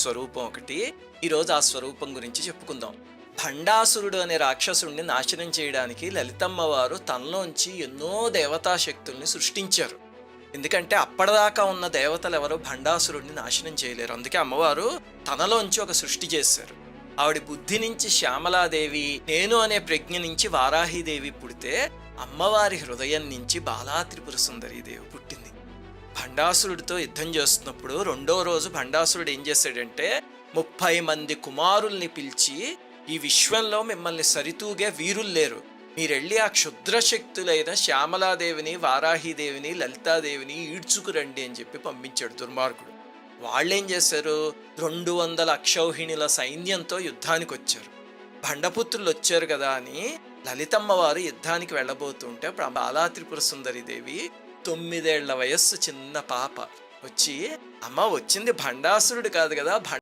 స్వరూపం ఒకటి. ఈరోజు ఆ స్వరూపం గురించి చెప్పుకుందాం. భండాసురుడు అనే రాక్షసుడిని నాశనం చేయడానికి లలితమ్మ వారు తనలోంచి ఎన్నో దేవతా శక్తుల్ని సృష్టించారు. ఎందుకంటే అప్పటిదాకా ఉన్న దేవతలు ఎవరు భండాసురుడిని నాశనం చేయలేరు. అందుకే అమ్మవారు తనలోంచి ఒక సృష్టి చేశారు. ఆవిడ బుద్ధి నుంచి శ్యామలాదేవి నేను అనే ప్రజ్ఞ నుంచి వారాహిదేవి పుడితే అమ్మవారి హృదయం నుంచి బాలా త్రిపుర సుందరీదేవి పుట్టింది. భండాసురుడితో యుద్ధం చేస్తున్నప్పుడు రెండో రోజు భండాసురుడు ఏం చేశాడంటే ముప్పై మంది కుమారుల్ని పిలిచి ఈ విశ్వంలో మిమ్మల్ని సరితూగే వీరులు లేరు. మీరెళ్ళి ఆ క్షుద్ర శక్తులైన శ్యామలాదేవిని వారాహిదేవిని లలితాదేవిని ఈడ్చుకురండి అని చెప్పి పంపించాడు దుర్మార్గుడు. వాళ్ళేం చేశారు? రెండు వందల అక్షౌహిణుల సైన్యంతో యుద్ధానికి వచ్చారు. భండపుత్రులు వచ్చారు కదా అని లలితమ్మ వారు యుద్ధానికి వెళ్ళబోతుంటే అప్పుడు బాలా త్రిపుర సుందరి దేవి తొమ్మిదేళ్ళ వయస్సు చిన్న పాప. వచ్చి అమ్మ వచ్చింది భండాసురుడు కాదు కదా